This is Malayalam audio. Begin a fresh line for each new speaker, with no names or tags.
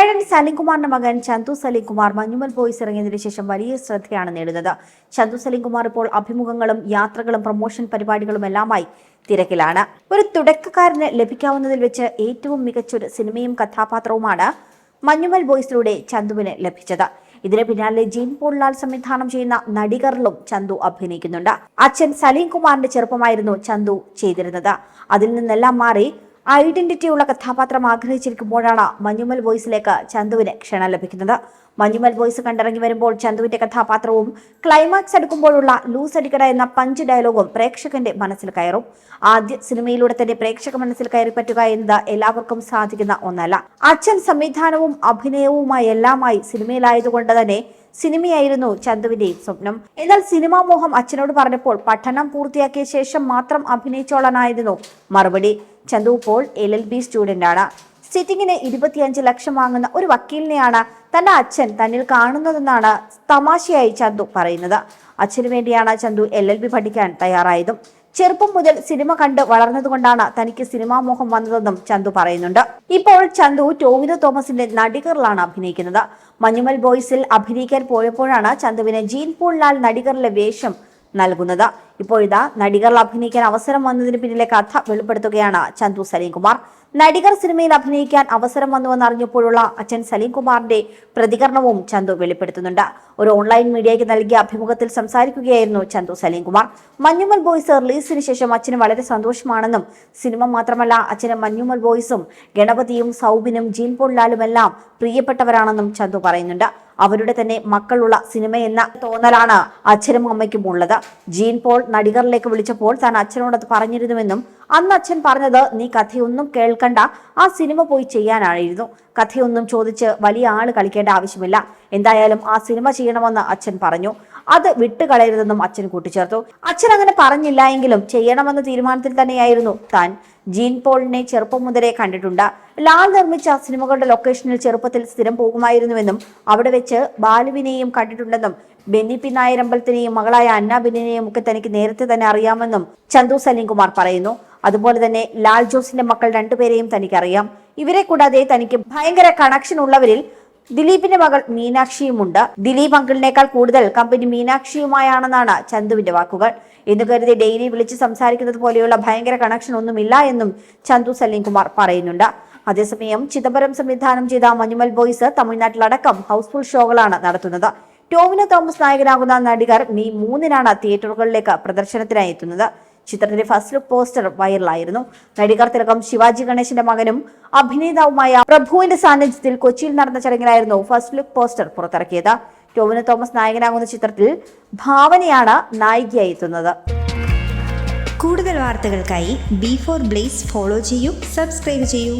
നടൻ സലിംകുമാറിന്റെ മകൻ ചന്തു സലിംകുമാർ മഞ്ഞുമൽ ബോയ്സ് ഇറങ്ങിയതിനു ശേഷം വലിയ ശ്രദ്ധയാണ് നേടുന്നത്. ചന്തു സലിംകുമാർ ഇപ്പോൾ അഭിമുഖങ്ങളും യാത്രകളും പ്രൊമോഷൻ പരിപാടികളും എല്ലാമായി തിരക്കിലാണ്. ഒരു തുടക്കക്കാരന് ലഭിക്കാവുന്നതിൽ വെച്ച് ഏറ്റവും മികച്ചൊരു സിനിമയും കഥാപാത്രവുമാണ് മഞ്ഞുമൽ ബോയ്സിലൂടെ ചന്തുവിന് ലഭിച്ചത്. ഇതിന് പിന്നാലെ ജീൻ പോൾലാൽ സംവിധാനം ചെയ്യുന്ന നടികറിലും ചന്തു അഭിനയിക്കുന്നുണ്ട്. അച്ഛൻ സലീം കുമാറിന്റെ ചെറുപ്പമായിരുന്നു ചന്തു ചെയ്തിരുന്നത്. അതിൽ നിന്നെല്ലാം മാറി ഐഡന്റിറ്റി ഉള്ള കഥാപാത്രം ആഗ്രഹിച്ചിരിക്കുമ്പോഴാണ് മഞ്ഞുമൽ വോയിസിലേക്ക് ചന്തുവിന് ക്ഷണം ലഭിക്കുന്നത്. മഞ്ഞുമൽ വോയിസ് കണ്ടിറങ്ങി വരുമ്പോൾ ചന്തുവിന്റെ കഥാപാത്രവും ക്ലൈമാക്സ് എടുക്കുമ്പോഴുള്ള ലൂസ് അടിക്കട എന്ന പഞ്ച് ഡയലോഗും പ്രേക്ഷകന്റെ മനസ്സിൽ കയറും. ആദ്യ സിനിമയിലൂടെ തന്നെ പ്രേക്ഷക മനസ്സിൽ കയറി പറ്റുക എന്നത് എല്ലാവർക്കും സാധിക്കുന്ന ഒന്നല്ല. അച്ഛൻ സംവിധാനവും അഭിനയവുമായി എല്ലാമായി സിനിമയിലായതുകൊണ്ട് തന്നെ സിനിമയായിരുന്നു ചന്തുവിന്റെയും സ്വപ്നം. എന്നാൽ സിനിമാ മോഹം അച്ഛനോട് പറഞ്ഞപ്പോൾ പഠനം പൂർത്തിയാക്കിയ ശേഷം മാത്രം അഭിനയിച്ചോളാനായിരുന്നു മറുപടി. ചന്തു ഇപ്പോൾ എൽ എൽ ബി സ്റ്റുഡന്റാണ്. സിറ്റിങ്ങിന് ഇരുപത്തിയഞ്ച് ലക്ഷം വാങ്ങുന്ന ഒരു വക്കീലിനെയാണ് തന്റെ അച്ഛൻ തന്നിൽ കാണുന്നതെന്നാണ് തമാശയായി ചന്തു പറയുന്നത്. അച്ഛനു വേണ്ടിയാണ് ചന്തു എൽ എൽ ബി പഠിക്കാൻ തയ്യാറായതും. ചെറുപ്പം മുതൽ സിനിമ കണ്ട് വളർന്നതുകൊണ്ടാണ് തനിക്ക് സിനിമാ മോഹം വന്നതെന്നും ചന്തു പറയുന്നുണ്ട്. ഇപ്പോൾ ചന്തു ടോവിനോ തോമസിന്റെ നടികറിലാണ് അഭിനയിക്കുന്നത്. മഞ്ഞുമൽ ബോയ്സിൽ അഭിനയിക്കാൻ പോയപ്പോഴാണ് ചന്തുവിന് ജീൻ പൂൾലാൽ നടികറിലെ വേഷം നൽകുന്നത്. ഇപ്പോഴിതാ നടികൾ അഭിനയിക്കാൻ അവസരം വന്നതിന് പിന്നിലെ കഥ വെളിപ്പെടുത്തുകയാണ് ചന്തു സലീംകുമാർ. നടികർ സിനിമയിൽ അഭിനയിക്കാൻ അവസരം വന്നുവെന്ന് അറിഞ്ഞപ്പോഴുള്ള അച്ഛൻ സലീംകുമാറിന്റെ പ്രതികരണവും ചന്തു വെളിപ്പെടുത്തുന്നുണ്ട്. ഒരു ഓൺലൈൻ മീഡിയയ്ക്ക് നൽകിയ അഭിമുഖത്തിൽ സംസാരിക്കുകയായിരുന്നു ചന്തു സലീംകുമാർ. മഞ്ഞുമൽ ബോയ്സ് റിലീസിന് ശേഷം അച്ഛന് വളരെ സന്തോഷമാണെന്നും സിനിമ മാത്രമല്ല അച്ഛന് മഞ്ഞുമൽ ബോയ്സും ഗണപതിയും സൗബിനും ജീൻ പൊള്ളാലുമെല്ലാം പ്രിയപ്പെട്ടവരാണെന്നും ചന്തു പറയുന്നുണ്ട്. അവരുടെ തന്നെ മക്കളുള്ള സിനിമ എന്ന തോന്നലാണ് അച്ഛനും അമ്മയ്ക്കും ഉള്ളത്. ജീൻ പോൾ നടികറിലേക്ക് വിളിച്ചപ്പോൾ താൻ അച്ഛനോട് പറഞ്ഞിരുന്നുവെന്നും അന്ന് അച്ഛൻ പറഞ്ഞത് നീ കഥയൊന്നും കേൾക്കണ്ട. ആ സിനിമ പോയി ചെയ്യാനായിരുന്നു. കഥയൊന്നും ചോദിച്ച് വലിയ ആൾ കളിക്കേണ്ട ആവശ്യമില്ല. എന്തായാലും ആ സിനിമ ചെയ്യണമെന്ന് അച്ഛൻ പറഞ്ഞു. അത് വിട്ടുകളയരുതെന്നും അച്ഛൻ കൂട്ടിച്ചേർത്തു. അച്ഛൻ അങ്ങനെ പറഞ്ഞില്ല എങ്കിലും ചെയ്യണമെന്ന തീരുമാനത്തിൽ തന്നെയായിരുന്നു. താൻ ജീൻ പോളിനെ ചെറുപ്പം മുതലേ കണ്ടിട്ടുണ്ട്. ലാൽ നിർമ്മിച്ച സിനിമകളുടെ ലൊക്കേഷനിൽ ചെറുപ്പത്തിൽ സ്ഥിരം പോകുമായിരുന്നുവെന്നും അവിടെ വെച്ച് ബാലുവിനെയും കണ്ടിട്ടുണ്ടെന്നും ബെന്നി പി നായരമ്പലത്തിനെയും മകളായ അന്ന ബെന്നിനെയും ഒക്കെ തനിക്ക് നേരത്തെ തന്നെ അറിയാമെന്നും ചന്തു സലീംകുമാർ പറയുന്നു. അതുപോലെ തന്നെ ലാൽ ജോസിന്റെ മക്കൾ രണ്ടുപേരെയും തനിക്കറിയാം. ഇവരെ കൂടാതെ തനിക്ക് ഭയങ്കര കണക്ഷൻ ഉള്ളവരിൽ ദിലീപിന്റെ മകൾ മീനാക്ഷിയുമുണ്ട്. ദിലീപ് അങ്കിളിനേക്കാൾ കൂടുതൽ കമ്പനി മീനാക്ഷിയുമായാണെന്നാണ് ചന്തുവിന്റെ വാക്കുകൾ. എന്ന് കരുതി ഡെയിലി വിളിച്ച് സംസാരിക്കുന്നത് പോലെയുള്ള ഭയങ്കര കണക്ഷൻ ഒന്നുമില്ല എന്നും ചന്തു സലീംകുമാർ പറയുന്നുണ്ട്. അതേസമയം ചിദംബരം സംവിധാനം ചെയ്ത മഞ്ഞുമൽ ബോയ്സ് തമിഴ്നാട്ടിലടക്കം ഹൗസ്ഫുൾ ഷോകളാണ് നടത്തുന്നത്. ടോവിനോ തോമസ് നായകനാകുന്ന നടികർ മെയ് മൂന്നിനാണ് തിയേറ്ററുകളിലേക്ക് പ്രദർശനത്തിനായി എത്തുന്നത്. ചിത്രത്തിന്റെ ഫസ്റ്റ് ലുക്ക് പോസ്റ്റർ വൈറലായിരുന്നു. നടികർ തിലകം ശിവാജി ഗണേശന്റെ മകനും അഭിനേതാവുമായ പ്രഭുവിന്റെ സാന്നിധ്യത്തിൽ കൊച്ചിയിൽ നടന്ന ചടങ്ങിലായിരുന്നു ഫസ്റ്റ് ലുക്ക് പോസ്റ്റർ പുറത്തിറക്കിയത്. ടോവിനോ തോമസ് നായകനാകുന്ന ചിത്രത്തിൽ ഭാവനയാണ് നായികയായി എത്തുന്നത്.
കൂടുതൽ വാർത്തകൾക്കായി ബി ഫോർ ബ്ലേസ് ഫോളോ ചെയ്യൂ സബ്സ്ക്രൈബ് ചെയ്യൂ.